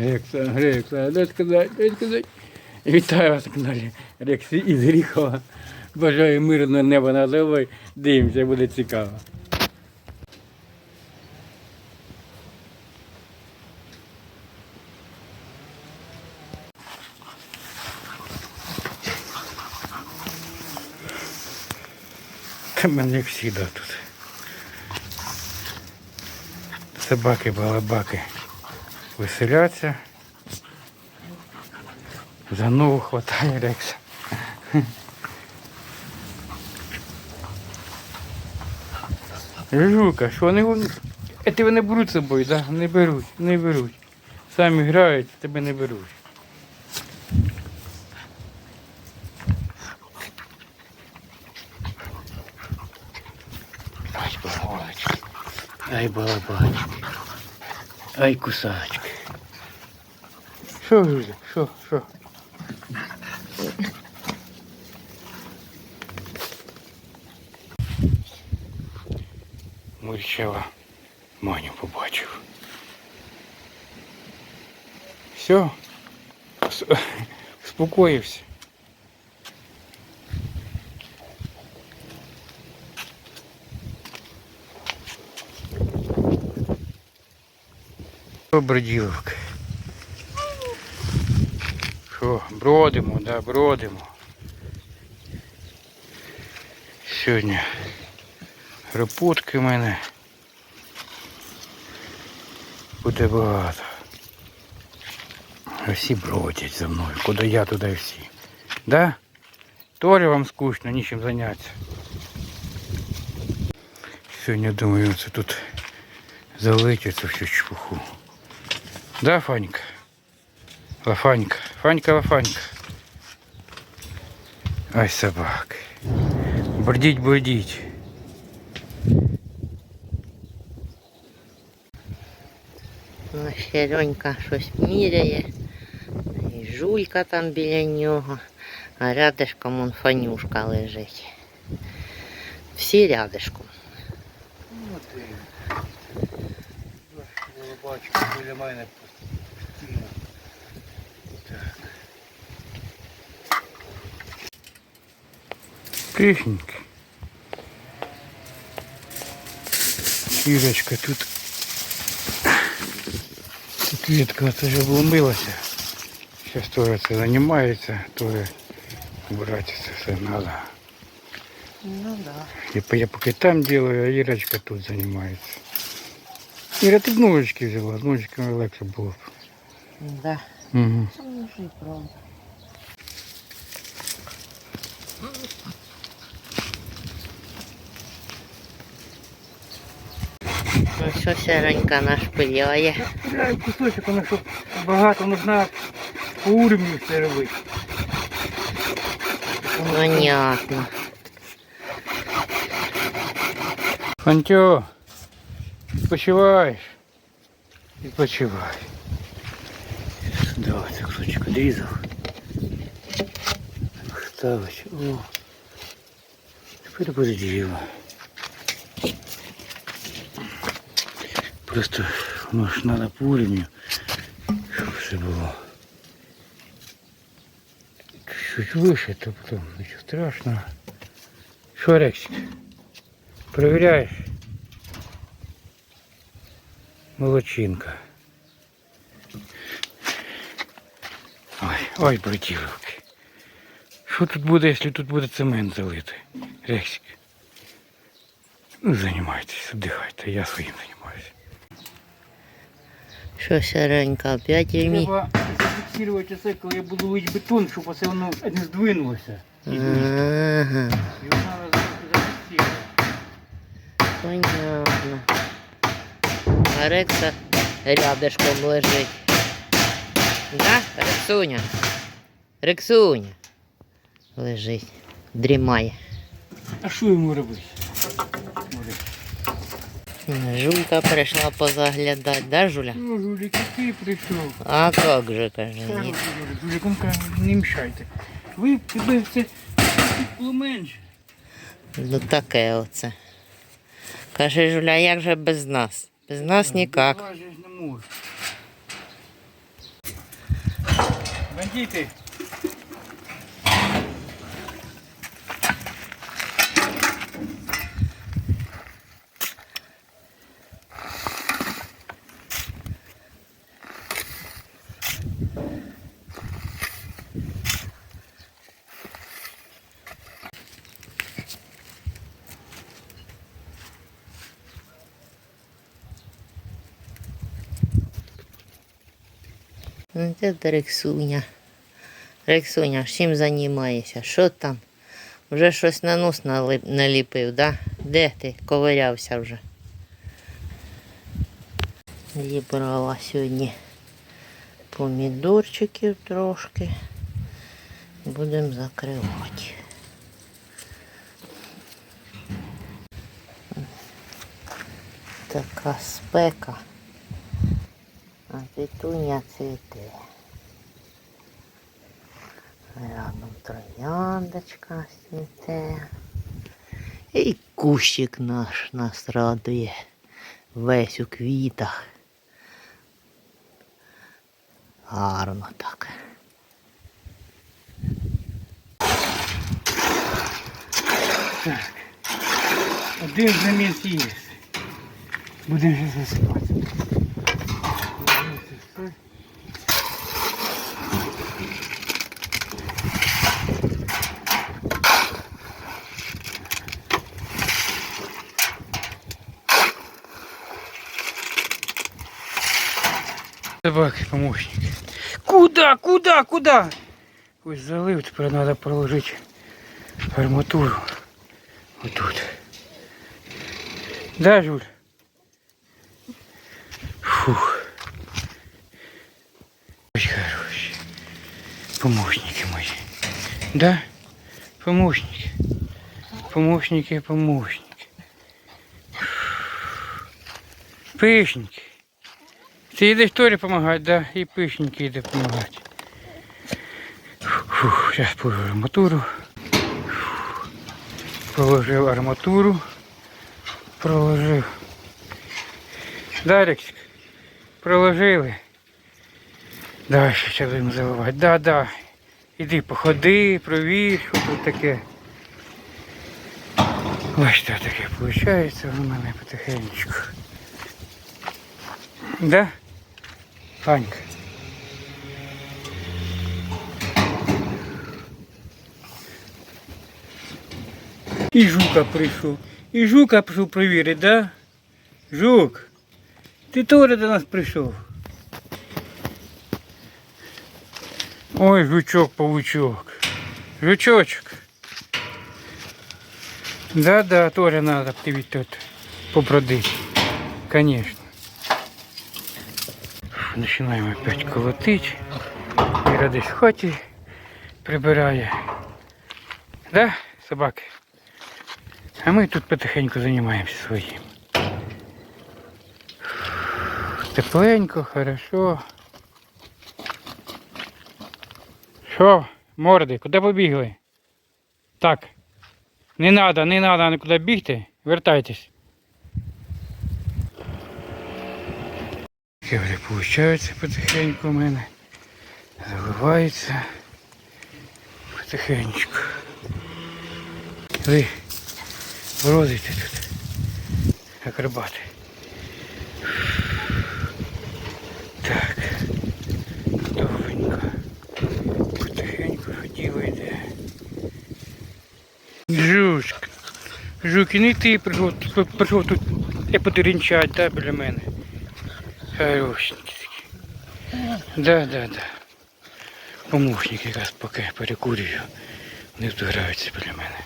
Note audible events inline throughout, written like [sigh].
Рекса, Рекса, дай сказати, дай сказати. Вітаю вас на каналі Рексі із Гріхова. Бажаю мирного неба над головою. Дивимося, буде цікаво. Мене завжди тут. Собаки, балабаки веселяться. За ногу хватає Рекса. Жука, що вони вон- Е, тебе не беруть з собою, да? Не беруть, не беруть. Самі грають, тебе не беруть. Ай, балабачки. Ай, балабачки. Ай, кусачки. Що, Жуля, що, що? Мурчева Маню побачив. Все, [laughs] успокоївся. Броділовка. Бродимо, да, бродимо. Сьогодні репутки в мене буде багато. Всі бродять за мною. Куди я, туди всі. Да? Торі вам скучно, нічим зайнятися. Сьогодні думаю, це тут залить всю чепуху. Да, Фанька? Лафанька. Фанька, лафанька. Ай, собак. Брдіть, брдіть. Ну, ще Льонька щось міряє. І жулька там біля нього. А рядишком он фанюшка лежить. Всі рядишком. Бачку біля мене Пишеньки. Кірочка тут. Тут квітка це вже обломилася. Зараз Толя це займається, Толя убирати це все треба. Ну да. Я, по- я поки там делаю, а Ірочка тут займається. Іра, ти б ножички взяла, з ножичками легше було б. Да. Угу. Ну, ж і правда. Ну що сіренька нашпиляє. Дай кусочок, воно щоб багато нужна по уровню все робити. Понятно. Фантьо, відпочиваєш? Відпочивай. Сюди оце кусочок відрізав. Ставиш. О. Тепер буде діло. Просто воно ж треба по щоб все було. Чуть вище, то потім нічого страшного. Що, Рексик? Проверяешь? Молодчинка. Ой, ой, братіловки. Що тут буде, якщо тут буде цемент залитий? Рексик. Ну, займайтесь, віддихайте, я своїм займаюся. Що сіренька опять імі? Треба зафіксувати це, коли я буду лить бетон, щоб оце воно не здвинулося. І Ага, треба зафіксувати. понятно. А Рекса рядышком лежить. Да, Рексуня? Рексуня. Лежить. Дрімає. А що йому робити? Жулька прийшла позаглядати, да, Жуля? Ну, Жулік, який прийшов? А как же, каже, ні. Жуліком каже, не мішайте. Ви було менше. Ну таке оце. Каже, Жуля, як же без нас? Без нас ніяк. Ж. Бандити! Це ти, Рексуня. Рексуня, чим займаєшся? Що там? Вже щось на нос наліпив, да? Де ти ковирявся вже? Зібрала сьогодні помідорчиків трошки. Будемо закривати. Така спека. А петуня цвіте. Рядом трояндочка цвіте. І кущик наш нас радує. Весь у квітах. Гарно так. Так. Один заміс є. Будемо вже засипати. Собаки, помощники. Куда, куда, куда? Ось залив, тепер треба проложити арматуру. Отут. Да, Жуль? Фух. Ой, хорошие. Помощники мои. Да? Помощники. Помощники, помощники. Пышники. Ты идешь Торе помогать, да? И пышники иди помогать. Фух, сейчас положу арматуру. Положив арматуру. Проложив. Дариксик, проложили. Далі ще будемо заливати. Да, да. Іди походи, провір, що тут таке. Ось що таке виходить у мене потихенечку. Да? Анька. І жука прийшов. І жука прийшов перевірити, да? Жук, ти теж до нас прийшов. Ой, жучок, павучок. Жучочок. Да-да, тоже надо тобі тут побродити. Конечно. Починаємо опять колотити. Іра десь в хаті прибирає. Да, собаки? А ми тут потихеньку займаємося своїм. Тепленько, хорошо. Що, морди, куди побігли? Так. Не треба, не треба нікуди бігти. Вертайтесь. Таке вже виходить потихеньку у мене. Заливається. Потихеньку. Ви бродите тут. Акробати. Так. Довгенько. Потихеньку діло йде. Жучка. Жук, і не ти прийшов, прийшов тут епотерінчать, да, біля мене. Хорошенький такий. Да, да, да. Помощник якраз поки перекурюю. Вони тут граються біля мене.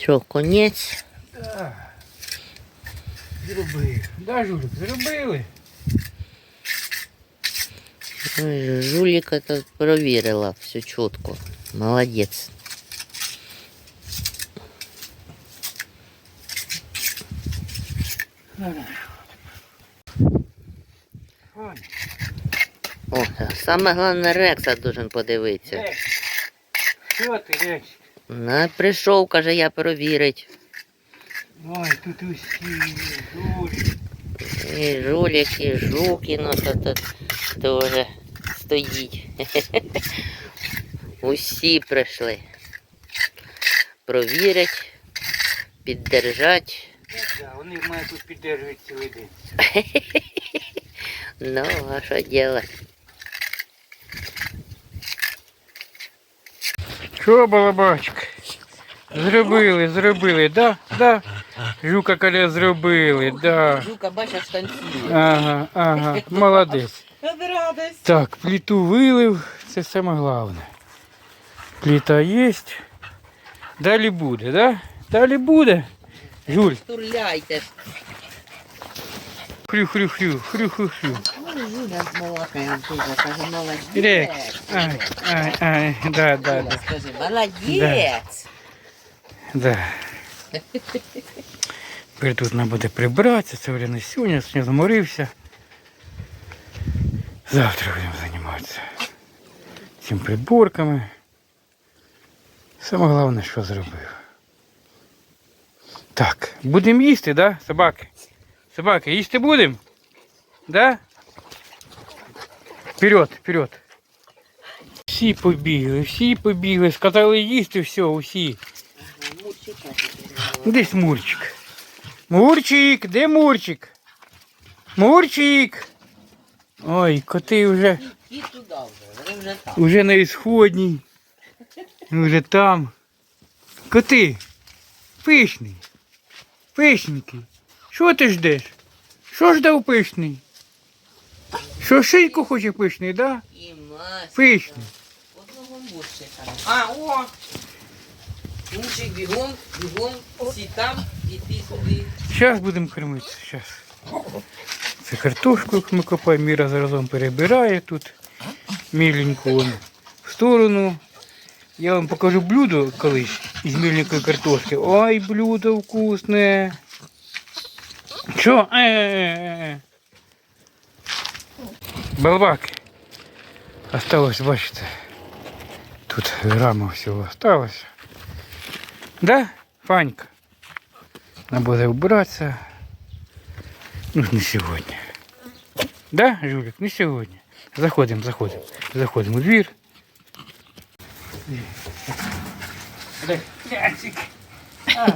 Що, конець? Зробили. Да, Жулик, зробили. Ой, Жуліка тут провірила все чітко. Молодець. О, саме головне Рекса должен подивитися. Що ти, Рекс? На, прийшов, каже, я провірить. Ой, тут усі, Жулик. І жулік, і жук, і ну то тут теж стоїть. [laughs] Усі прийшли. Провірять, піддержать. Вони мають тут підтримувати цілий день. [laughs] Ну, а що делать? Що, балабачка? Зробили, зробили, да? Да. Жука каля зробили, да. Жука, бачиш, танцює. Ага, ага, молодець. Радость. Так, плиту вилив, це саме головне. Плита є. Далі буде, да? Далі буде. Жуль, Турляйте. хрю-хрю-хрю, хрю-хрю-хрю. Ну, Жуля балакає, дуже каже, молодець. Рекс. Ай, ай, ай, да, да, да. Скажи, молодець. Да. Тепер тут треба буде прибратися, це вже не сьогодні, сьогодні заморився. Завтра будемо займатися цим приборками. Саме головне, що зробив. Так, будемо їсти, да, собаки? Собаки, їсти будемо? Да? Вперед, вперед. Всі побігли, всі побігли, сказали їсти, все, усі. Десь Мурчик. Мурчик, де Мурчик? Мурчик. Ой, коти вже, вже на ісходній. Вже там. Коти. Пишний. Пишненький. Що ти ждеш? Що ждав пишний? Що шийку хоче пишний, да? І мась. Пишний. Одного мурчика. А, о! Мурчик бігом, бігом, всі там, і ти сюди. Зараз будемо кормитися, зараз. Це картошку, як ми копаємо, Міра заразом перебирає тут. Міленьку в сторону. Я вам покажу блюдо колись із міленької картошки. Ой, блюдо вкусне. Що? Е-е-е. Балбаки. Осталось, бачите. Тут грама всього осталось. Да, Фанька? Надо буде вбиратися. Ну, не сьогодні. Да, Жулик, не сьогодні. Заходимо, заходимо. Заходимо у двір. Рексик. А,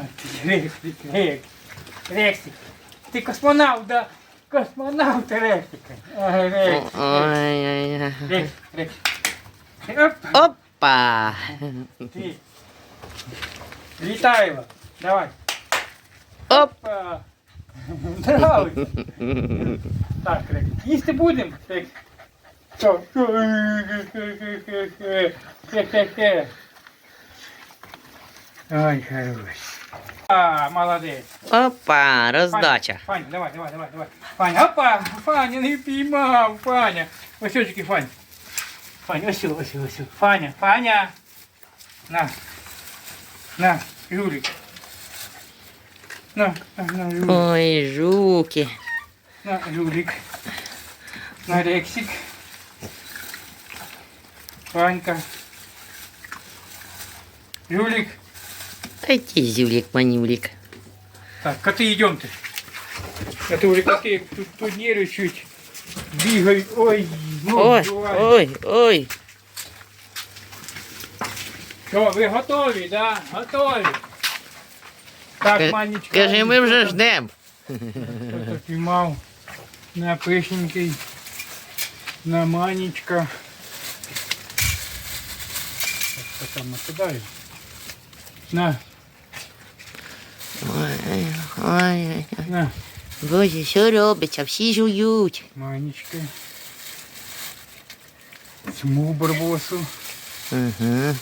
Рексик, Рексик. Рексик. Ти космонавт, да? Космонавт, Рексик. Ага, Рексик. Ой-ой-ой. Рексик, Рексик. Оп, Опа! ти. Літаємо. Давай. Оп! Опа. Нравиться. Так, Рек, їсти будемо? Рек. Що? Що? Хе-хе-хе. Ой, хорош. А, молодець. Опа! Роздача. Фаня, давай, давай, давай, давай. Фаня, опа, Фаня не піймав, Фаня. Ось очки, Фань. Фаня, ось, ось, ось. Фаня, Фаня. На. На, Юлік. На, на, на, Юлік. Ой, жуки. На, Юлік. На, Рексик. Фанька. Юлік. Та ті зюлік, манюлік. Так, коты идемте. Это уже коты тут, тут нервничают, бегают. Ой, ну, Ой, бывает. ой, ой. Що, ви готові, да? Готові. Так, Ка- Манечка. Кажи, ми вже ждем. Хто піймав на пишенький, на Манечка. Так, Що там накидаю? На, Ой, ой, ой. Боже, що робиться? Всі жують. Манечка. Цьому барбосу. Угу.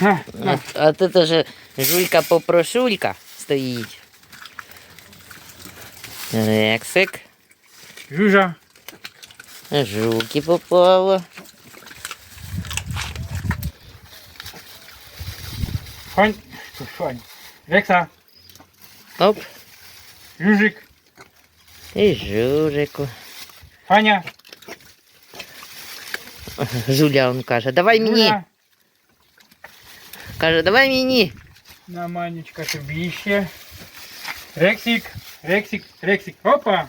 А, а тут уже жулька попрошулька стоїть. Рексик. Жужа. Жуки попало. Фань. Фань. Рекса. Оп. Жужик. І журику. Фаня. Жуля он каже, давай мені. Жужа. Каже, давай мені. На Манечка тобі ще. Рексик, Рексик, Рексик. Опа!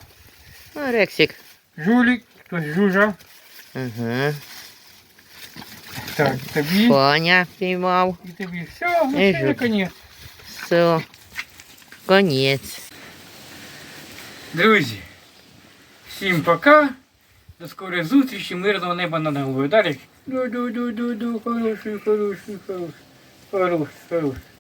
Ну, Рексик. Жулік, хтось жужа. Ага. Так, тобі. Коня піймав. І тобі. Все, ну це жук. наконець. Все. Конець. Друзі, всім пока. До скорої зустрічі, мирного неба над головою. Далі. Ду-ду-ду-ду-ду, хороший, хороший, хороший. Хороший, хороший.